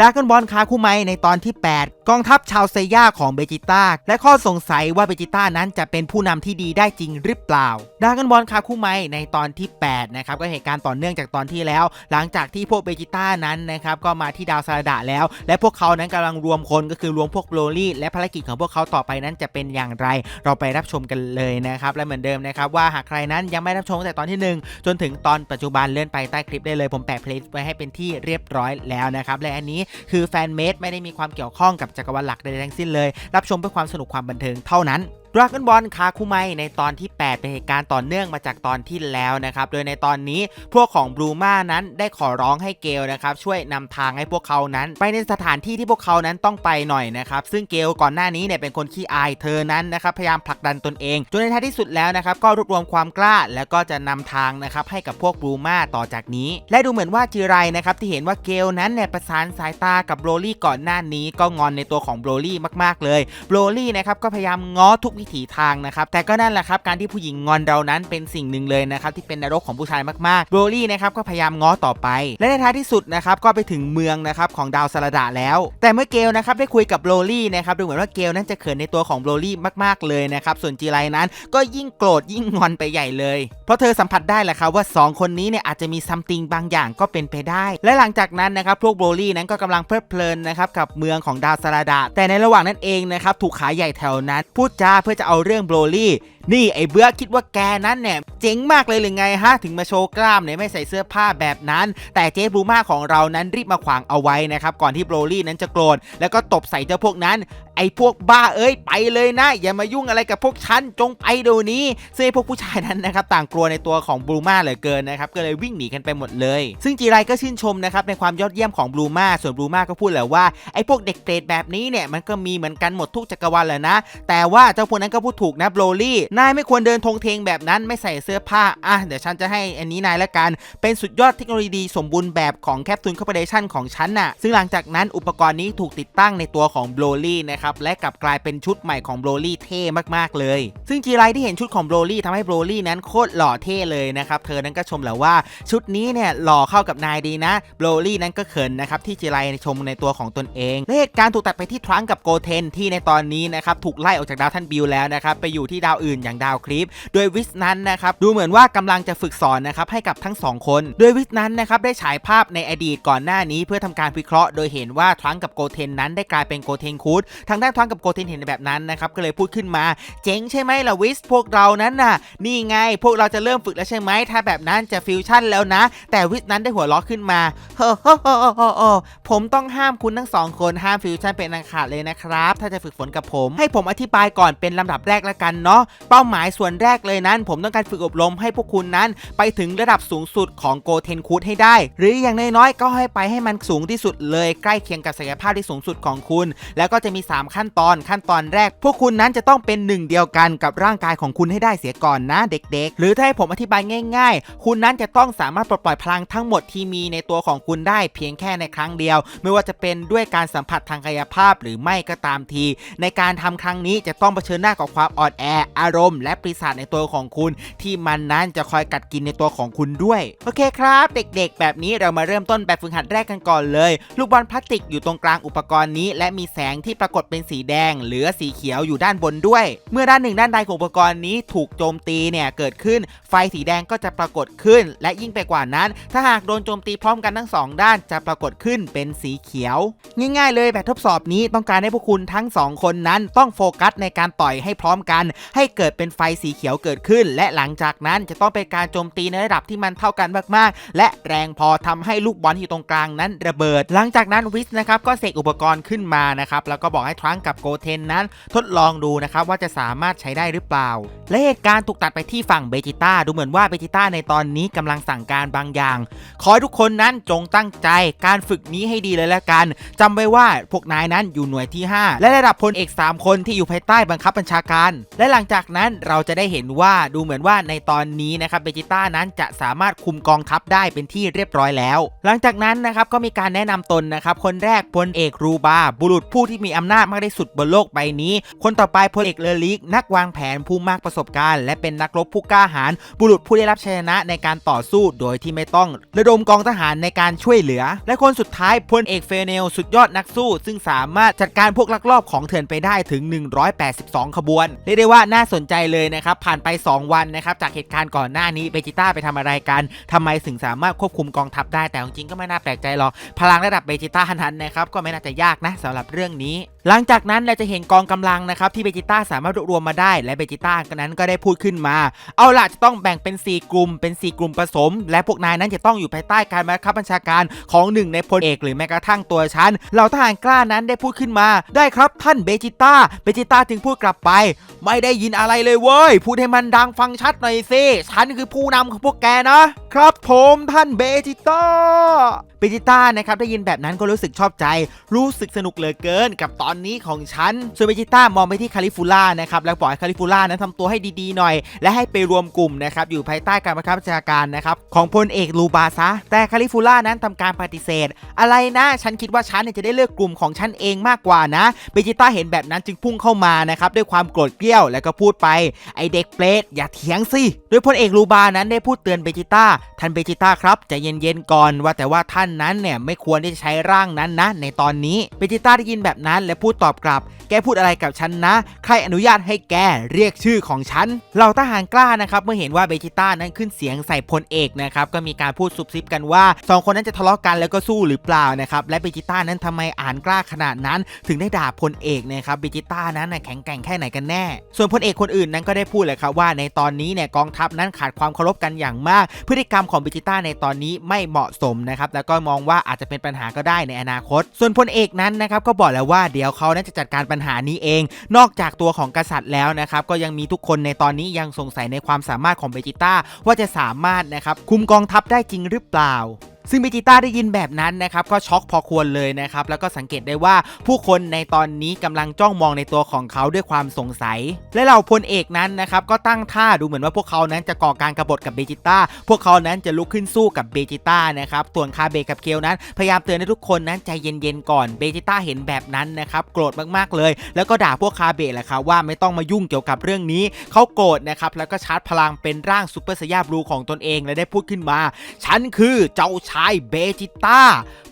ดากอนบอลคาคุไมในตอนที่ 8 กองทัพชาวเซย่าของเบจิต้าและข้อสงสัยว่าเบจิต้านั้นจะเป็นผู้นำที่ดีได้จริงหรือเปล่าดากอนบอลคาคุไมในตอนที่ 8 นะครับ ก็เหตุการณ์ต่อเนื่องจากตอนที่แล้ว หลังจากที่พวกเบจิต้านั้นนะครับ ก็มาที่ดาวซาลดาแล้ว และพวกเขานั้นกำลังรวมคนก็คือรวมพวกโบรลี่และภารกิจของพวกเขาต่อไปนั้นจะเป็นอย่างไร เราไปรับชมกันเลยนะครับ และเหมือนเดิมนะครับว่าหากใครนั้นยังไม่รับชมแต่ตอนที่ 1 จนถึงตอนปัจจุบันเลื่อนไปใต้คลิปได้เลย ผมแปะเพลย์ไว้ให้เป็นที่เรียบร้อยแล้วนะครับและอันนี้คือแฟนเมดไม่ได้มีความเกี่ยวข้องกับจักรวาลหลักใดๆทั้งสิ้นเลย รับชมเพื่อความสนุกความบันเทิงเท่านั้น ดราก้อนบอลคาคุไมในตอนที่ 8 เป็นเหตุการณ์ต่อเนื่องมาจากตอนที่แล้วนะครับ โดยในตอนนี้พวกของบลูมานั้นได้ขอร้องให้เกลนะครับช่วยนำทางให้พวกเขานั้น ไปในสถานที่ที่พวกเขานั้นต้องไปหน่อยนะครับ ซึ่งเกลก่อนหน้านี้เนี่ยเป็นคนขี้อายเธอนั้นนะครับพยายามผลักดันตนเองจนในท้ายที่สุดแล้วนะครับก็รวบรวมความกล้าแล้วก็จะนำทางนะครับให้กับพวกบลูมาต่อจากนี้ และดูเหมือนว่าจิไรนะครับที่เห็นว่าเกลนั้นเนี่ยประสานสายตากับโบรลี่ก่อนหน้านี้ ก็งอนในตัวของโบรลี่มากๆเลยโบรลี่นะครับก็พยายามง้อทุกวิถีทางนะครับแต่ก็นั่นแหละครับการที่ผู้หญิงงอนเรานั้นเป็นสิ่งหนึ่งเลยนะครับที่เป็นนรกของผู้ชายมากๆโบรลี่นะครับก็พยายามง้อต่อไป และในท้ายที่สุดนะครับก็ไปถึงเมืองนะครับของดาวสลดาแล้ว แต่เมื่อเกลนะครับได้คุยกับโบรลี่นะครับดูเหมือนว่าเกลนั้นจะเขินในตัวของโบรลี่มากๆเลยนะครับส่วนจีไรนั้นก็ยิ่งโกรธยิ่งงอนไปใหญ่เลย เพราะเธอสัมผัสได้แหละครับว่า 2 คนนี้เนี่ยอาจจะมีซัมติงบางอย่างก็เป็นไปได้ และหลังจากนั้นนะครับพวกโบรลี่นั้นก็กำลังเพลิดเพลินนะครับกับเมืองของดาวสลาดาแต่ในระหว่างนั้นเองนะครับถูกขาใหญ่แถวนั้นพูดจาเพื่อจะเอาเรื่องโบรลี่ นี่ไอ้เบื้อคิดว่าแกนั้นเนี่ยเจ๋งมากเลยหรือไงฮะ ถึงมาโชว์กล้ามเนี่ยไม่ใส่เสื้อผ้าแบบนั้น แต่เจ๊บลูมาของเรานั้นรีบมาขวางเอาไว้นะครับ ก่อนที่โบรลี่นั้นจะโกรธแล้วก็ตบใส่เจ้าพวกนั้น ไอ้พวกบ้าเอ้ยไปเลยนะ อย่ามายุ่งอะไรกับพวกฉันจงไปเดี๋ยวนี้ ซึ่งไอ้พวกผู้ชายนั้นนะครับต่างกลัวในตัวของบลูมาเหลือเกินนะครับก็เลยวิ่งหนีกันไปหมดเลย ซึ่งจีไรก็ชื่นชมนะครับในความยอดเยี่ยมของบลูมาส่วนบลูมาก็พูดแหละว่าไอ้พวกเด็กเปรตแบบนี้เนี่ยมันก็มีเหมือนกันหมดทุกจักรวาลแหละนะ แต่ว่าเจ้าพวกนั้นก็พูดถูกนะโบรลี่นายไม่ควรเดินธงเทงแบบนั้นไม่ใส่เสื้อผ้า อะ เดี๋ยวฉันจะให้อันนี้นายละกัน เป็นสุดยอดเทคโนโลยีสมบูรณ์แบบของแคปซูลคอร์ปอเรชันของฉันน่ะ ซึ่งหลังจากนั้นอุปกรณ์นี้ถูกติดตั้งในตัวของโบรลี่นะครับ และกลับกลายเป็นชุดใหม่ของโบรลี่เท่มากๆเลย ซึ่งจีไรที่เห็นชุดของโบรลี่ทำให้โบรลี่นั้นโคตรหล่อเท่เลยนะครับ เธอนั้นก็ชมแหละว่าชุดนี้เนี่ยหล่อเข้ากับนายดีนะ โบรลี่นั้นก็เขินนะครับที่จีไรชมในตัวของตนเองและเหตุการณ์ถูกตัดไปที่ทรังก์กับโกเทนที่ในตอนนี้นะครับถูกไล่ออกจากดาวท่านบิลแล้วนะครับไปอยู่ที่ดาวอื่นอย่างดาวคลิป โดยวิสนั้นนะครับดูเหมือนว่ากำลังจะฝึกสอนนะครับให้กับทั้งสองคน โดยวิสนั้นนะครับได้ฉายภาพในอดีตก่อนหน้านี้ เพื่อทำการวิเคราะห์ โดยเห็นว่าทรังกับโกเทนนั้นได้กลายเป็นโกเทนคูดทางด้านทรังกับโกเทนเห็นแบบนั้นนะครับก็เลยพูดขึ้นมา เจ๋งใช่ไหมล่ะวิสพวกเรานั้นน่ะ นี่ไงพวกเราจะเริ่มฝึกแล้วใช่ไหมถ้าแบบนั้นจะฟิวชั่นแล้วนะ แต่วิสนั้นได้หัวเราะขึ้นมาเฮ้อเฮ้อเฮ้อเฮ้อเฮ้อผมต้องห้ามคุณทั้งสองคนห้ามฟิวชั่นเป็นอันขาดเลยนะครับ ถ้าจะฝึกฝนกับผม ให้ผมอธิบายก่อนเป็นลำดับแรกละกันเนาะเป้าหมายส่วนแรกเลยนั้น ผมต้องการฝึกอบรมให้พวกคุณนั้น ไปถึงระดับสูงสุดของโกเทนคูดให้ได้ หรืออย่างน้อยๆก็ให้ไปให้มันสูงที่สุดเลยใกล้เคียงกับศักยภาพที่สูงสุดของคุณ แล้วก็จะมี 3 ขั้นตอนขั้นตอนแรก พวกคุณนั้นจะต้องเป็นหนึ่งเดียวกันกับร่างกายของคุณให้ได้เสียก่อนนะเด็กๆ หรือถ้าให้ผมอธิบายง่าย ๆ คุณนั้นจะต้องสามารถปลดปล่อยพลังทั้งหมดที่มีในตัวของคุณได้เพียงแค่ในครั้งเดียว ไม่ว่าจะเป็นด้วยการสัมผัสทางกายภาพหรือไม่ก็ตามที ในการทำครั้งนี้จะต้องเผชิญหน้ากับความอ่อนแออารมณ์และปีศาจในตัวของคุณ ที่มันนั้นจะคอยกัดกินในตัวของคุณด้วย โอเคครับ เด็กๆ แบบนี้เรามาเริ่มต้นแบบฝึกหัดแรกกันก่อนเลย ลูกบอลพลาสติกอยู่ตรงกลางอุปกรณ์นี้ และมีแสงที่ปรากฏเป็นสีแดงหรือสีเขียวอยู่ด้านบนด้วย เมื่อด้านหนึ่งด้านใดของอุปกรณ์นี้ถูกโจมตีเนี่ยเกิดขึ้น ไฟสีแดงก็จะปรากฏขึ้น และยิ่งไปกว่านั้น ถ้าหากโดนโจมตีพร้อมกันทั้งสองด้านจะปรากฏขึ้นเป็นสีเขียว ง่ายๆ เลยแบบทดสอบนี้ต้องการให้พวกคุณทั้งสองคนนั้นต้องโฟกัสในการต่อยให้พร้อมกัน ให้เกิดเป็นไฟสีเขียวเกิดขึ้น และหลังจากนั้นจะต้องเป็นการโจมตีในระดับที่มันเท่ากันมากๆ และแรงพอทำให้ลูกบอลที่อยู่ตรงกลางนั้นระเบิด หลังจากนั้นวิสนะครับก็เสกอุปกรณ์ขึ้นมานะครับแล้วก็บอกให้ทรังกับโกเทนนั้น ทดลองดูนะครับว่าจะสามารถใช้ได้หรือเปล่า และเหตุการณ์ถูกตัดไปที่ฝั่งเบจิต้าดูเหมือนว่าเบจิต้าในตอนนี้กำลังสั่งการบางอย่าง ขอให้ทุกคนนั้นจงตั้งใจการฝึกนี้ให้ดีเลยละกันจำไว้ว่าพวกนายนั้นอยู่หน่วยที่ 5 และระดับพลเอก 3 คนที่อยู่ภายใต้บังคับบัญชาญชาการ และหลังจากนั้นเราจะได้เห็นว่าดูเหมือนว่าในตอนนี้นะครับเบจิต้านั้นจะสามารถคุมกองทัพได้เป็นที่เรียบร้อยแล้ว หลังจากนั้นนะครับก็มีการแนะนำตนนะครับคนแรกพลเอกรูบา บุรุษผู้ที่มีอำนาจมากที่สุดบนโลกใบนี้ คนต่อไปพลเอกเลอลิก นักวางแผนผู้มากประสบการณ์ และเป็นนักรบผู้กล้าหาญบุรุษผู้ได้รับชัยชนะในการต่อสู้โดยที่ไม่ต้องระดมกองทหารในการช่วยเหลือ และคนสุดท้ายพลเอกเฟเนลสุดยอดนักสู้ ซึ่งสามารถจัดการพวกลักลอบของเถื่อนไปได้ถึง 182 ขบวนเรียกได้ว่าน่าสนใจเลยนะครับ ผ่านไป 2 วันนะครับ จากเหตุการณ์ก่อนหน้านี้เบจิต้าไปทำอะไรกันทำไมถึงสามารถควบคุมกองทัพได้แต่จริงก็ไม่น่าแปลกใจหรอกพลังระดับเบจิต้านั้นนะครับก็ไม่น่าจะยากนะสำหรับเรื่องนี้ หลังจากนั้นเราจะเห็นกองกำลังนะครับที่เบจิต้าสามารถรวบรวมมาได้ และเบจิต้านั้นก็ได้พูดขึ้นมา เอาล่ะจะต้องแบ่งเป็น 4 กลุ่มเป็น 4 กลุ่มผสม และพวกนายนั้นจะต้องอยู่ภายใต้การบังคับบัญชาการของหนึ่งในพลเอกหรือแม้กระทั่งตัวฉันเหล่าทหารกล้านั้นได้พูดขึ้นมา ได้ครับท่านเบจิต้าเบจิต้าจึงพูดกลับไป ไม่ได้ยินอะไรเลยเว้ยพูดให้มันดังฟังชัดหน่อยสิฉันคือผู้นำของพวกแกนะครับผมท่านเบจิต้าเบจิต้านะครับได้ยินแบบนั้นก็รู้สึกชอบใจ รู้สึกสนุกเหลือเกินกับตอนนี้ของฉันส่วนเบจิต้ามองไปที่คาลิฟูล่านะครับแล้วบอกให้คาลิฟูล่านั้นทำตัวให้ดีๆหน่อย และให้ไปรวมกลุ่มนะครับอยู่ภายใต้การบังคับบัญชาการนะครับของพลเอกลูบาซะแต่คาลิฟูล่านั้นทำการปฏิเสธ อะไรนะฉันคิดว่าฉันเนี่ยจะได้เลือกกลุ่มของฉันเองมากกว่านะเบจิต้าเห็นแบบนั้นจึงพุ่งเข้ามานะครับด้วยความโกรธเกรี้ยวแล้วก็พูดไปไอเด็กเปรตอย่าเถียงสิโดยพลเอกลูบานั้นได้พูดเตือนเบจิต้าท่านเบจิต้าครับใจเย็นๆก่อนว่าแต่ว่าท่านนั้นเนี่ยไม่ควรที่จะใช้ร่างนั้นนะในตอนนี้เบจิต้าได้ยินแบบนั้นและพูดตอบกลับ แกพูดอะไรกับฉันนะ ใครอนุญาตให้แกเรียกชื่อของฉันเหล่าทหารกล้านะครับเมื่อเห็นว่าเบจิต้านั้นขึ้นเสียงใส่พลเอกนะครับก็มีการพูดซุบซิบกันว่าสองคนนั้นจะทะเลาะกันแล้วก็สู้หรือเปล่านะครับและเบจิต้านั้นทำไมอ่านกล้าขนาดนั้น ถึงได้ด่าพลเอกนะครับเบจิต้านั้นแข็งแกร่งแค่ไหนกันแน่ ส่วนพลเอกคนอื่นนั้นก็ได้พูดเลยครับว่าในตอนนี้เนี่ยกองทัพนั้นขาดความเคารพกันอย่างมาก พฤติกรรมของเบจิต้าในตอนนี้ไม่เหมาะสมนะครับแล้วก็มองว่าอาจจะเป็นปัญหาก็ได้ในอนาคต ส่วนพลเอกนั้นนะครับก็บอกแล้วว่าเดี๋ยวเขานั้นจะจัดการปัญหานี้เอง นอกจากตัวของกษัตริย์แล้วนะครับก็ยังมีทุกคนในตอนนี้ยังสงสัยในความสามารถของเบจิต้าว่าจะสามารถนะครับคุมกองทัพได้จริงหรือเปล่า ซึ่งเบจิต้าได้ยินแบบนั้นนะครับก็ช็อกพอควรเลยนะครับแล้วก็สังเกตได้ว่าผู้คนในตอนนี้กำลังจ้องมองในตัวของเขาด้วยความสงสัย และเหล่าพลเอกนั้นนะครับก็ตั้งท่าดูเหมือนว่าพวกเขานั้นจะก่อการกรบฏกับเบจิต้าพวกเขานั้นจะลุกขึ้นสู้กับเบจิต้านะครับส่วนคาเบกับเคลนั้น พยายามเตือนให้ทุกคนนั้นใจเย็นๆก่อนเบจิต้าเห็นแบบนั้นนะครับโกรธมากๆเลย แล้วก็ด่าพวกคาเบะแหละครับว่าไม่ต้องมายุ่งเกี่ยวกับเรื่องนี้ เขาโกรธนะครับแล้วก็ชาร์จพลังเป็นร่างซูเปอร์สยาบลูของตนเองและได้พูดขึ้นมาฉันคือเจ้าชายเบจิต้า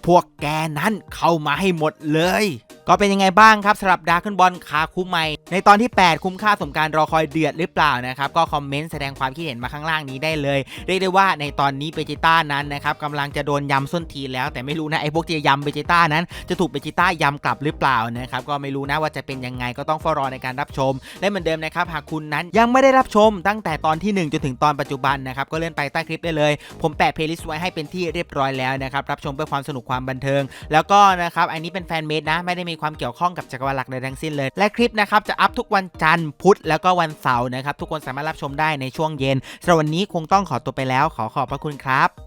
พวกแกนั้นเข้ามาให้หมดเลย ก็เป็นยังไงบ้างครับสำหรับดาร์คบอลคาคุไมในตอนที่ 8 คุ้มค่าสมการรอคอยเดือดหรือเปล่านะครับ ก็คอมเมนต์แสดงความคิดเห็นมาข้างล่างนี้ได้เลย เรียกได้ว่าในตอนนี้เบจิต้านั้นนะครับกำลังจะโดนยำส้นทีนแล้ว แต่ไม่รู้นะไอ้พวกที่จะยำเบจิต้านั้นจะถูกเบจิต้ายำกลับหรือเปล่านะครับก็ไม่รู้นะว่าจะเป็นยังไงก็ต้องเฝ้ารอในการรับชมและเหมือนเดิมนะครับหากคุณนั้นยังไม่ได้รับชมตั้งแต่ตอนที่ 1 จนถึงตอนปัจจุบันนะครับก็เลื่อนไปใต้คลิปได้เลย ผมแปะเพลย์ลิสต์ไว้ให้เป็นที่เรียบร้อยแล้วนะครับรับชมเพื่อความสนุกความบันเทิง แล้วก็นะครับอันนี้เป็นแฟนเมดนะไม่ได้มีความเกี่ยวข้องกับจักรวาลหลักใดทั้งสิ้นเลย และคลิปนะครับจะอัพทุกวันจันทร์พุธแล้วก็วันเสาร์นะครับทุกคนสามารถรับชมได้ในช่วงเย็นสำหรับวันนี้คงต้องขอตัวไปแล้ว ขอขอบพระคุณครับ